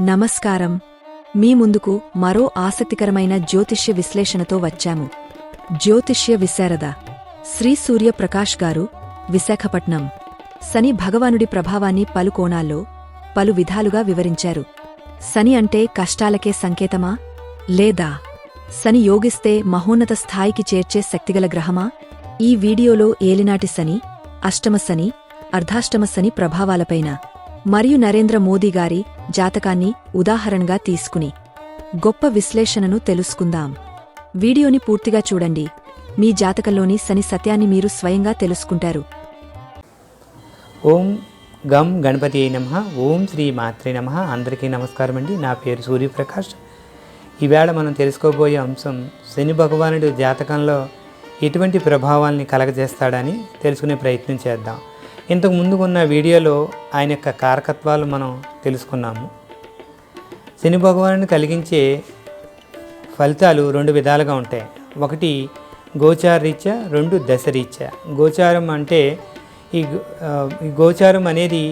నమస్కారం. మీ ముందుకు మరో ఆసక్తికరమైన జ్యోతిష్య విశ్లేషణతో వచ్చాము. జ్యోతిష్య విశారద. శ్రీ సూర్య ప్రకాష్ గారు విశాఖపట్నం. శని భగవానుడి ప్రభావాన్ని పలు కోణాల్లో పలు విధాలుగా వివరించారు. శని అంటే కష్టాలకే సంకేతమా? లేదా? శని యోగిస్తే మహోన్నత స్థాయికి చేర్చే శక్తిగల గ్రహమా? ఈ వీడియోలో ఏలినాటి శని అష్టమ శని అర్ధాష్టమ శని ప్రభావాలపైన మరియు నరేంద్ర మోదీ గారి జాతకాన్ని ఉదాహరణగా తీసుకుని గొప్ప విశ్లేషణను తెలుసుకుందాం. వీడియోని పూర్తిగా చూడండి. మీ జాతకంలోని శని సత్యాన్ని మీరు స్వయంగా తెలుసుకుంటారు. ఓం గం గణపతి నమ. ఓం శ్రీ మాత్రే నమ. అందరికీ నమస్కారం అండి. నా పేరు సూర్యప్రకాష్. ఈవేళ మనం తెలుసుకోబోయే అంశం శని భగవానుడు జాతకంలో ఎటువంటి ప్రభావాల్ని కలగజేస్తాడని తెలుసుకునే ప్రయత్నం చేద్దాం. ఇంతకు ముందు ఉన్న వీడియోలో ఆయన యొక్క కారకత్వాలు మనం తెలుసుకున్నాము. శని భగవానుని కలిగించే ఫలితాలు రెండు విధాలుగా ఉంటాయి. ఒకటి గోచార రీత్యా రెండు దశ రీత్యా గోచారం అంటే ఈ గోచారం అనేది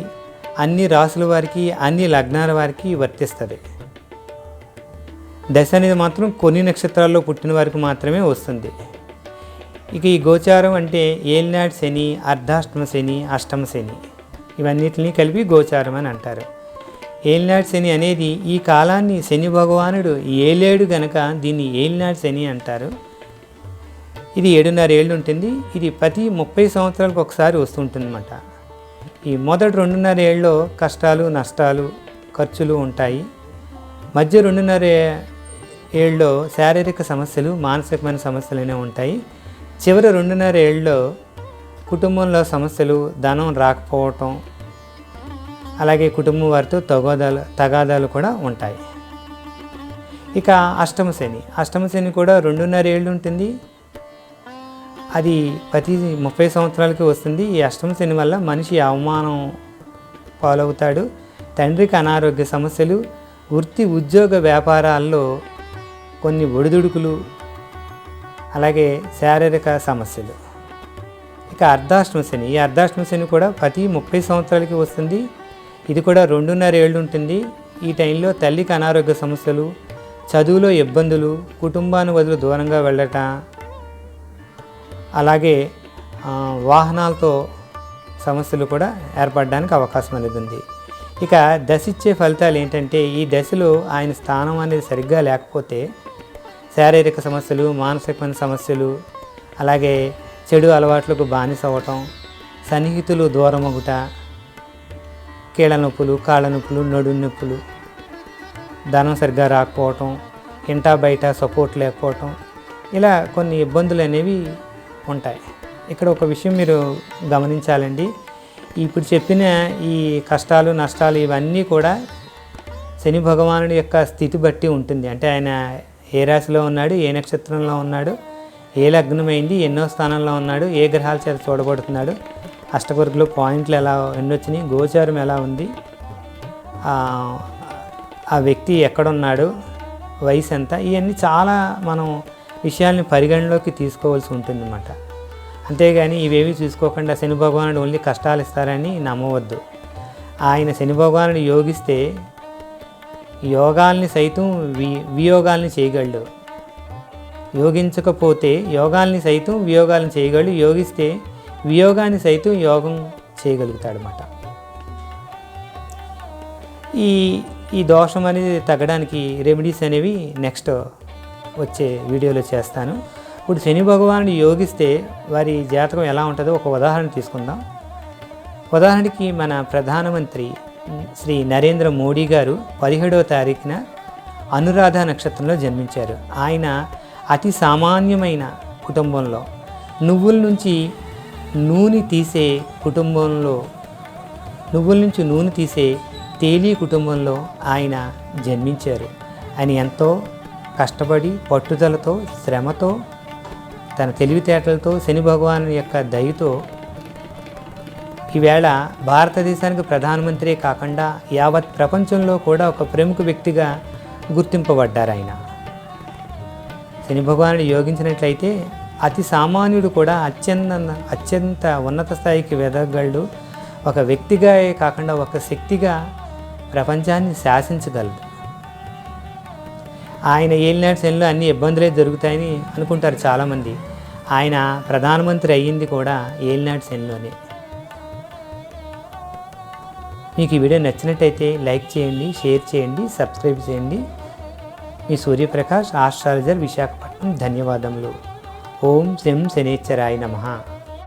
అన్ని రాసుల వారికి అన్ని లగ్నాల వారికి వర్తిస్తుంది. దశ అనేది మాత్రం కొన్ని నక్షత్రాల్లో పుట్టిన వారికి మాత్రమే వస్తుంది. ఇక ఈ గోచారం అంటే ఏలినాటి శని అర్ధాష్టమ శని అష్టమ శని. ఇవన్నిటిని కలిపి గోచారం అని అంటారు. ఏలినాటి శని అనేది ఈ కాలాన్ని శని భగవానుడు ఏలేడు గనక దీన్ని ఏలినాటి శని అంటారు. ఇది ఏడున్నర ఏళ్ళు ఉంటుంది. ఇది ప్రతి ముప్పై సంవత్సరాలకు ఒకసారి వస్తుంటుందన్నమాట. ఈ మొదటి రెండున్నర ఏళ్ళలో కష్టాలు నష్టాలు ఖర్చులు ఉంటాయి. మధ్య రెండున్నర ఏళ్ళలో శారీరక సమస్యలు మానసికమైన సమస్యలనే ఉంటాయి. చివరి రెండున్నర ఏళ్ళలో కుటుంబంలో సమస్యలు ధనం రాకపోవటం అలాగే కుటుంబం వారితో తగోదాలు తగాదాలు కూడా ఉంటాయి. ఇక అష్టమ శని. అష్టమ శని కూడా రెండున్నర ఏళ్ళు ఉంటుంది. అది ప్రతి ముప్పై సంవత్సరాలకి వస్తుంది. ఈ అష్టమ శని వల్ల మనిషి అవమానం పాలవుతాడు. తండ్రికి అనారోగ్య సమస్యలు వృత్తి ఉద్యోగ వ్యాపారాల్లో కొన్ని ఒడిదుడుకులు అలాగే శారీరక సమస్యలు. ఇక అర్ధాష్టమ శని ఈ అర్ధాష్టమ శని కూడా ప్రతి ముప్పై సంవత్సరాలకి వస్తుంది. ఇది కూడా రెండున్నర ఏళ్ళు ఉంటుంది ఈ టైంలో తల్లికి అనారోగ్య సమస్యలు చదువులో ఇబ్బందులు కుటుంబాన్ని వదిలి దూరంగా వెళ్ళటం అలాగే వాహనాలతో సమస్యలు కూడా ఏర్పడడానికి అవకాశం అనేది ఉంది. ఇక దశ ఇచ్చే ఫలితాలు ఏంటంటే ఈ దశలో ఆయన స్థానం అనేది సరిగ్గా లేకపోతే శారీరక సమస్యలు మానసికమైన సమస్యలు అలాగే చెడు అలవాట్లకు బానిస అవ్వటం సన్నిహితులు దూరమగుట కీళ్ళ నొప్పులు కాళ్ళ నొప్పులు నడు నొప్పులు ధనం సరిగ్గా రాకపోవటం ఇంటా బయట సపోర్ట్ లేకపోవటం ఇలా కొన్ని ఇబ్బందులు అనేవి ఉంటాయి. ఇక్కడ ఒక విషయం మీరు గమనించాలండి. ఇప్పుడు చెప్పిన ఈ కష్టాలు నష్టాలు ఇవన్నీ కూడా శని భగవానుడి యొక్క స్థితి బట్టి ఉంటుంది. అంటే ఆయన ఏ రాశిలో ఉన్నాడు ఏ నక్షత్రంలో ఉన్నాడు ఏ లగ్నమైంది ఎన్నో స్థానంలో ఉన్నాడు ఏ గ్రహాల చేత చూడబడుతున్నాడు అష్టవర్గులు పాయింట్లు ఎలా ఎన్నొచ్చినాయి గోచారం ఎలా ఉంది ఆ, వ్యక్తి ఎక్కడున్నాడు వయసు ఎంత ఇవన్నీ చాలా మనం విషయాల్ని పరిగణలోకి తీసుకోవాల్సి ఉంటుంది అన్నమాట అంతేగాని ఇవేవి చూసుకోకుండా శని భగవానుడు ఓన్లీ కష్టాలు ఇస్తారని నమ్మవద్దు. ఆయన శని భగవానుడు యోగిస్తే యోగాల్ని సైతం వి వియోగాల్ని చేయగలడు. యోగించకపోతే యోగాల్ని సైతం వియోగాలను చేయగలడు. యోగిస్తే వియోగాన్ని సైతం యోగం చేయగలుగుతాడనమాట ఈ ఈ దోషం అనేది తగ్గడానికి రెమెడీస్ అనేవి నెక్స్ట్ వచ్చే వీడియోలో చేస్తాను. ఇప్పుడు శని భగవానుడు యోగిస్తే వారి జాతకం ఎలా ఉంటుందో ఒక ఉదాహరణ తీసుకుందాం. ఉదాహరణకి మన ప్రధానమంత్రి శ్రీ నరేంద్ర మోడీ గారు పదిహేడవ తారీఖున అనురాధ నక్షత్రంలో జన్మించారు. ఆయన అతి సామాన్యమైన కుటుంబంలో నువ్వుల నుంచి నూనె తీసే కుటుంబంలో నువ్వుల నుంచి నూనె తీసే తేలి కుటుంబంలో ఆయన జన్మించారు. ఆయన ఎంతో కష్టపడి పట్టుదలతో శ్రమతో తన తెలివితేటలతో శని భగవాను యొక్క దయతో ఈవేళ భారతదేశానికి ప్రధానమంత్రి కాకుండా యావత్ ప్రపంచంలో కూడా ఒక ప్రముఖ వ్యక్తిగా గుర్తింపబడ్డారు ఆయన. శని భగవానుడు యోగించినట్లయితే అతి సామాన్యుడు కూడా అత్యంత అత్యంత ఉన్నత స్థాయికి వెదగలడు ఒక వ్యక్తిగా కాకుండా ఒక శక్తిగా ప్రపంచాన్ని శాసించగలదు ఆయన ఏలినాడు శనిలో అన్ని ఇబ్బందులే దొరుకుతాయని అనుకుంటారు చాలామంది. ఆయన ప్రధానమంత్రి అయ్యింది కూడా ఏలినాడు శనిలోనే. మీకు ఈ వీడియో నచ్చినట్టయితే లైక్ చేయండి షేర్ చేయండి సబ్స్క్రైబ్ చేయండి. మీ సూర్యప్రకాష్ ఆస్ట్రాలజర్ విశాఖపట్నం. ధన్యవాదములు. ఓం శం శనేశ్వరాయ నమః.